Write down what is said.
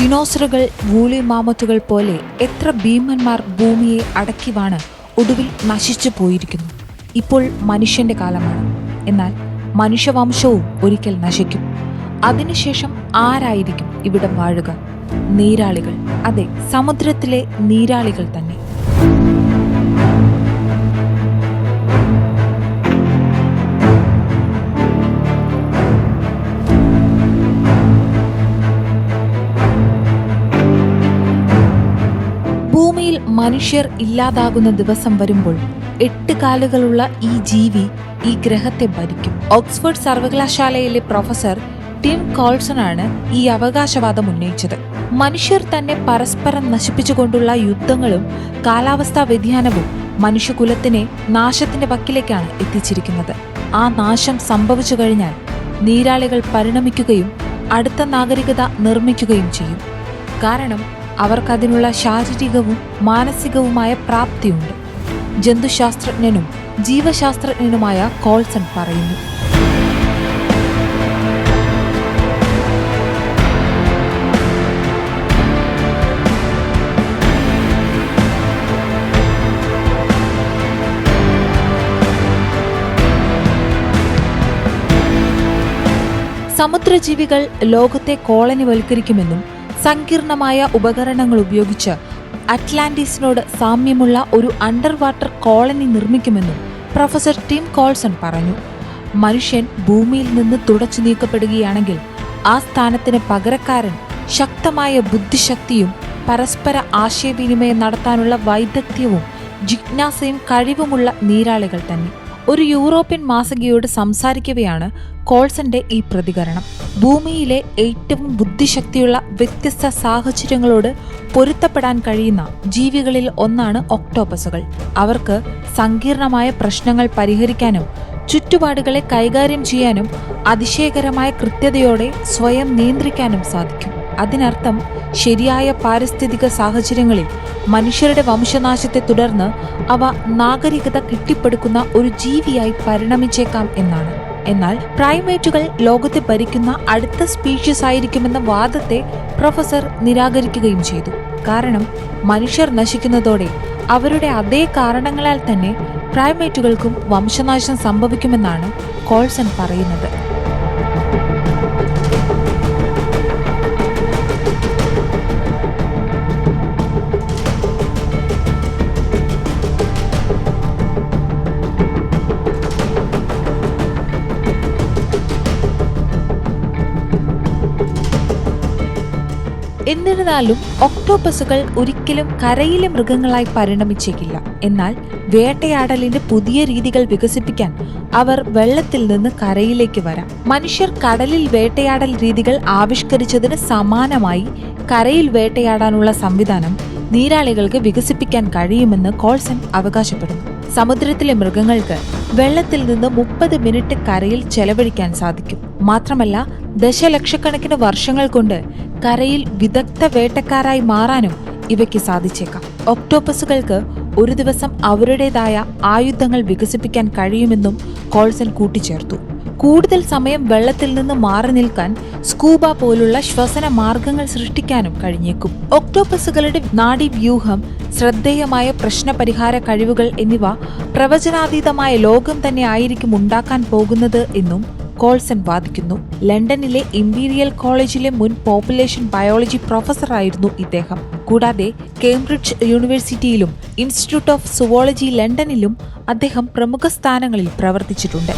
ഡിനോസറുകൾ woolly മാമത്തുകൾ പോലെ എത്ര ഭീമന്മാർ ഭൂമിയെ അടക്കിവാണ് ഒടുവിൽ നശിച്ചു പോയിരിക്കുന്നു ഇപ്പോൾ മനുഷ്യന്റെ കാലമാണ്. എന്നാൽ മനുഷ്യവംശവും ഒരിക്കൽ നശിക്കും. അതിനുശേഷം ആരായിരിക്കും ഇവിടെ വാഴുക? നീരാളികൾ. അതെ സമുദ്രത്തിലെ നീരാളികൾ തന്നെ. മനുഷ്യർ ഇല്ലാതാകുന്ന ദിവസം വരുമ്പോൾ എട്ട് കാലുകളുള്ള ഈ ജീവി ഈ ഗ്രഹത്തെ ഭരിക്കും. ഓക്സ്ഫോർഡ് സർവകലാശാലയിലെ പ്രൊഫസർ ടിം കോൾസൺ ആണ് ഈ അവകാശവാദം ഉന്നയിച്ചത്. മനുഷ്യർ തന്നെ പരസ്പരം നശിപ്പിച്ചുകൊണ്ടുള്ള യുദ്ധങ്ങളും കാലാവസ്ഥാ വ്യതിയാനവും മനുഷ്യകുലത്തിനെ നാശത്തിന്റെ വക്കിലേക്കാണ് എത്തിച്ചിരിക്കുന്നത്. ആ നാശം സംഭവിച്ചു കഴിഞ്ഞാൽ നീരാളികൾ പരിണമിക്കുകയും അടുത്ത നാഗരികത നിർമ്മിക്കുകയും ചെയ്യും. കാരണം അവർക്കതിനുള്ള ശാരീരികവും മാനസികവുമായ പ്രാപ്തിയുണ്ട്. ജന്തുശാസ്ത്രജ്ഞനും ജീവശാസ്ത്രജ്ഞനുമായ കോൾസൺ പറയുന്നു. സമുദ്രജീവികൾ ലോകത്തെ കോളനിവൽക്കരിക്കുമെന്നും സങ്കീർണമായ ഉപകരണങ്ങൾ ഉപയോഗിച്ച് അറ്റ്ലാന്റിസിനോട് സാമ്യമുള്ള ഒരു അണ്ടർ വാട്ടർ കോളനി നിർമ്മിക്കുമെന്നും പ്രൊഫസർ ടിം കോൾസൺ പറഞ്ഞു. മനുഷ്യൻ ഭൂമിയിൽ നിന്ന് തുടച്ചു നീക്കപ്പെടുകയാണെങ്കിൽ ആ സ്ഥാനത്തിന് പകരക്കാരൻ ശക്തമായ ബുദ്ധിശക്തിയും പരസ്പര ആശയവിനിമയം നടത്താനുള്ള വൈദഗ്ധ്യവും ജിജ്ഞാസയും കഴിവുമുള്ള നീരാളികൾ തന്നെ. ഒരു യൂറോപ്യൻ മാസികയോട് സംസാരിക്കവെയാണ് കോൾസന്റെ ഈ പ്രതികരണം. ഭൂമിയിലെ ഏറ്റവും ബുദ്ധിശക്തിയുള്ള വ്യത്യസ്ത സാഹചര്യങ്ങളോട് പൊരുത്തപ്പെടാൻ കഴിയുന്ന ജീവികളിൽ ഒന്നാണ് ഒക്ടോപ്പസുകൾ. അവർക്ക് സങ്കീർണമായ പ്രശ്നങ്ങൾ പരിഹരിക്കാനും ചുറ്റുപാടുകളെ കൈകാര്യം ചെയ്യാനും അതിശയകരമായ കൃത്യതയോടെ സ്വയം നിയന്ത്രിക്കാനും സാധിക്കും. അതിനർത്ഥം ശരിയായ പാരിസ്ഥിതിക സാഹചര്യങ്ങളിൽ മനുഷ്യരുടെ വംശനാശത്തെ തുടർന്ന് അവ നാഗരികത കെട്ടിപ്പടുക്കുന്ന ഒരു ജീവിയായി പരിണമിച്ചേക്കാം എന്നാണ്. എന്നാൽ പ്രൈമേറ്റുകൾ ലോകത്തെ ഭരിക്കുന്ന അടുത്ത സ്പീഷീസ് ആയിരിക്കുമെന്ന വാദത്തെ പ്രൊഫസർ നിരാകരിക്കുകയും ചെയ്തു. കാരണം മനുഷ്യർ നശിക്കുന്നതോടെ അവരുടെ അതേ കാരണങ്ങളാൽ തന്നെ പ്രൈമേറ്റുകൾക്കും വംശനാശം സംഭവിക്കുമെന്നാണ് കോൾസൺ പറയുന്നത്. എന്നിരുന്നാലും ഒക്ടോപ്പസുകൾ ഒരിക്കലും കരയിലെ മൃഗങ്ങളായി പരിണമിച്ചേക്കില്ല. എന്നാൽ വേട്ടയാടലിന്റെ പുതിയ രീതികൾ വികസിപ്പിക്കാൻ അവർ വെള്ളത്തിൽ നിന്ന് കരയിലേക്ക് വരാം. മനുഷ്യർ കടലിൽ വേട്ടയാടൽ രീതികൾ ആവിഷ്കരിച്ചതിന് സമാനമായി കരയിൽ വേട്ടയാടാനുള്ള സംവിധാനം നീരാളികൾക്ക് വികസിപ്പിക്കാൻ കഴിയുമെന്ന് കോൾസൺ അവകാശപ്പെടുന്നു. സമുദ്രത്തിലെ മൃഗങ്ങൾക്ക് വെള്ളത്തിൽ നിന്ന് മുപ്പത് മിനിറ്റ് കരയിൽ ചെലവഴിക്കാൻ സാധിക്കും. മാത്രമല്ല ദശലക്ഷക്കണക്കിന് വർഷങ്ങൾ കൊണ്ട് കരയിൽ വിദഗ്ധ വേട്ടക്കാരായി മാറാനും ഇവയ്ക്ക് സാധിച്ചേക്കാം. ഒക്ടോപ്പസുകൾക്ക് ഒരു ദിവസം അവരുടേതായ ആയുധങ്ങൾ വികസിപ്പിക്കാൻ കഴിയുമെന്നും കോൾസൺ കൂട്ടിച്ചേർത്തു. കൂടുതൽ സമയം വെള്ളത്തിൽ നിന്ന് മാറി നിൽക്കാൻ സ്കൂബ പോലുള്ള ശ്വസന മാർഗങ്ങൾ സൃഷ്ടിക്കാനും കഴിഞ്ഞേക്കും. ഒക്ടോപ്പസുകളുടെ നാഡീവ്യൂഹം ശ്രദ്ധേയമായ പ്രശ്നപരിഹാര കഴിവുകൾ എന്നിവ പ്രവചനാതീതമായ ലോകം തന്നെ ആയിരിക്കും ഉണ്ടാക്കാൻ പോകുന്നത് എന്നും കോൾസൺ വാദിക്കുന്നു ലണ്ടനിലെ ഇംപീരിയൽ കോളേജിലെ മുൻ പോപ്പുലേഷൻ ബയോളജി പ്രൊഫസറായിരുന്നു ഇദ്ദേഹം. കൂടാതെ കേംബ്രിഡ്ജ് യൂണിവേഴ്സിറ്റിയിലും ഇൻസ്റ്റിറ്റ്യൂട്ട് ഓഫ് സുവോളജി ലണ്ടനിലും അദ്ദേഹം പ്രമുഖ സ്ഥാനങ്ങളിൽ പ്രവർത്തിച്ചിട്ടുണ്ട്.